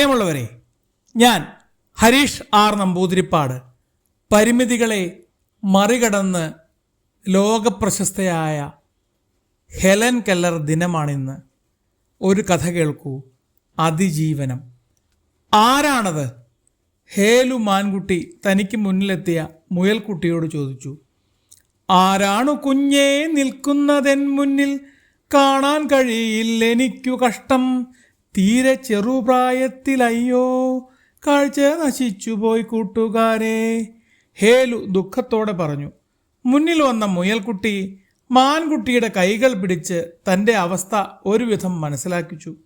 പ്രിയമുള്ളവരെ ഞാൻ ഹരീഷ് ആർ നമ്പൂതിരിപ്പാട് പരിമിതികളെ മറികടന്ന് ലോകപ്രശസ്തയായ ഹെലൻ കെല്ലർ ദിനമാണിന്ന് ഒരു കഥ കേൾക്കൂ. അതിജീവനം. ആരാണത്? ഹേലു മാൻകുട്ടി തനിക്ക് മുന്നിലെത്തിയ മുയൽക്കുട്ടിയോട് ചോദിച്ചു. ആരാണു കുഞ്ഞേ നിൽക്കുന്നതെൻ മുന്നിൽ? കാണാൻ കഴിയില്ല എനിക്കു കഷ്ടം. തീരെ ചെറുപ്രായത്തിലയ്യോ കാഴ്ച നശിച്ചുപോയി കൂട്ടുകാരെ. ഹേലു ദുഃഖത്തോടെ പറഞ്ഞു മുന്നിൽ വന്ന മുയൽക്കുട്ടി മാൻകുട്ടിയുടെ കൈകൾ പിടിച്ച് തന്റെ അവസ്ഥ ഒരുവിധം മനസ്സിലാക്കിച്ചു.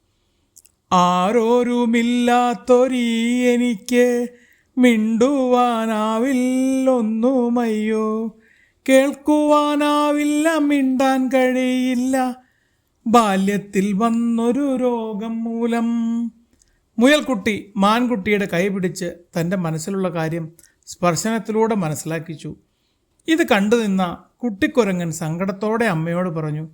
ആരോരുമില്ലാത്തൊരീ എനിക്ക് മിണ്ടുവാനാവില്ലൊന്നുമയ്യോ. കേൾക്കുവാനാവില്ല മിണ്ടാൻ കഴിയില്ല. ബാല്യത്തിൽ വന്നൊരു രോഗം മൂലം. മുയൽക്കുട്ടി മാൻകുട്ടിയുടെ കൈ പിടിച്ച് തന്റെ മനസ്സിലുള്ള കാര്യം സ്പർശനത്തിലൂടെ മനസ്സിലാക്കിച്ചു. ഇത് കണ്ടു നിന്ന കുട്ടിക്കുരങ്ങൻ സങ്കടത്തോടെ അമ്മയോട് പറഞ്ഞു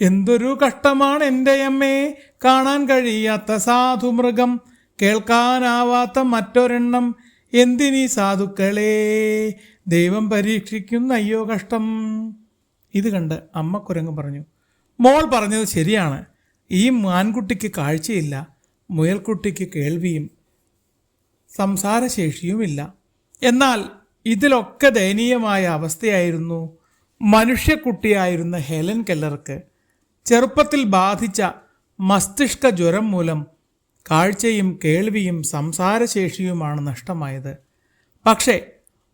എന്തൊരു കഷ്ടമാണ് എന്റെ അമ്മയെ കാണാൻ കഴിയാത്ത സാധു സാധുമൃഗം കേൾക്കാനാവാത്ത മറ്റൊരെണ്ണം. എന്തിനീ സാധുക്കളെ? ദൈവം പരീക്ഷിക്കുന്ന അയ്യോ കഷ്ടം. ഇത് കണ്ട് അമ്മ കുരങ്ങ് പറഞ്ഞു മോൾ പറഞ്ഞത് ശരിയാണ്. ഈ മാൻകുട്ടിക്ക് കാഴ്ചയില്ല മുയൽക്കുട്ടിക്ക് കേൾവിയും സംസാരശേഷിയുമില്ല. എന്നാൽ ഇതിലൊക്കെ ദയനീയമായ അവസ്ഥയായിരുന്നു മനുഷ്യക്കുട്ടിയായിരുന്ന ഹെലൻ കെല്ലർക്ക്. ചെറുപ്പത്തിൽ ബാധിച്ച മസ്തിഷ്ക ജ്വരം മൂലം കാഴ്ചയും കേൾവിയും സംസാരശേഷിയുമാണ് നഷ്ടമായത്. പക്ഷേ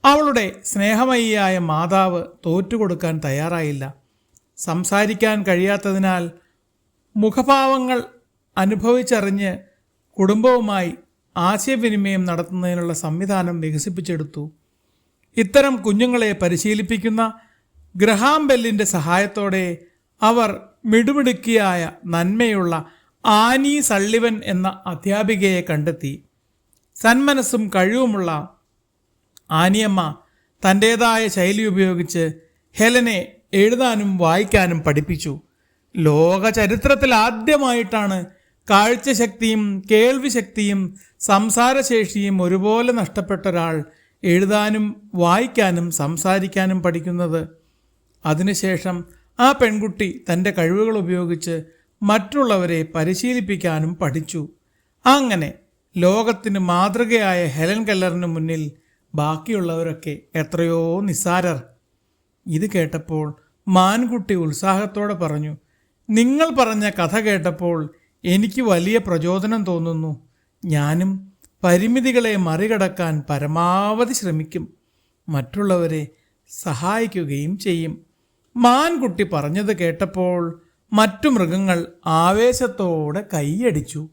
അവളുടെ സ്നേഹമയിയായ മാതാവ് തോറ്റുകൊടുക്കാൻ തയ്യാറായില്ല. സംസാരിക്കാൻ കഴിയാത്തതിനാൽ മുഖഭാവങ്ങൾ അനുഭവിച്ചറിഞ്ഞ് കുടുംബവുമായി ആശയവിനിമയം നടത്തുന്നതിനുള്ള സംവിധാനം വികസിപ്പിച്ചെടുത്തു. ഇത്തരം കുഞ്ഞുങ്ങളെ പരിശീലിപ്പിക്കുന്ന ഗ്രഹാം ബെല്ലിന്റെ സഹായത്തോടെ അവർ മിടുമിടുക്കിയായ നന്മയുള്ള ആനി സള്ളിവൻ എന്ന അധ്യാപികയെ കണ്ടെത്തി. സന്മനസ്സും കഴിവുമുള്ള ആനിയമ്മ തന്റേതായ ശൈലി ഉപയോഗിച്ച് ഹെലനെ എഴുതാനും വായിക്കാനും പഠിപ്പിച്ചു. ലോക ചരിത്രത്തിൽ ആദ്യമായിട്ടാണ് കാഴ്ചശക്തിയും കേൾവിശക്തിയും സംസാരശേഷിയും ഒരുപോലെ നഷ്ടപ്പെട്ട ഒരാൾ എഴുതാനും വായിക്കാനും സംസാരിക്കാനും പഠിക്കുന്നത്. അതിനുശേഷം ആ പെൺകുട്ടി തന്റെ കഴിവുകൾ ഉപയോഗിച്ച് മറ്റുള്ളവരെ പരിശീലിപ്പിക്കാനും പഠിച്ചു. അങ്ങനെ ലോകത്തിന് മാതൃകയായ ഹെലൻ കെല്ലറിന് മുന്നിൽ ബാക്കിയുള്ളവരൊക്കെ എത്രയോ നിസ്സാരർ. ഇത് കേട്ടപ്പോൾ മാൻകുട്ടി ഉത്സാഹത്തോടെ പറഞ്ഞു നിങ്ങൾ പറഞ്ഞ കഥ കേട്ടപ്പോൾ എനിക്ക് വലിയ പ്രചോദനം തോന്നുന്നു. ഞാനും പരിമിതികളെ മറികടക്കാൻ പരമാവധി ശ്രമിക്കും. മറ്റുള്ളവരെ സഹായിക്കുകയും ചെയ്യും. മാൻകുട്ടി പറഞ്ഞത് കേട്ടപ്പോൾ മറ്റു മൃഗങ്ങൾ ആവേശത്തോടെ കൈയടിച്ചു.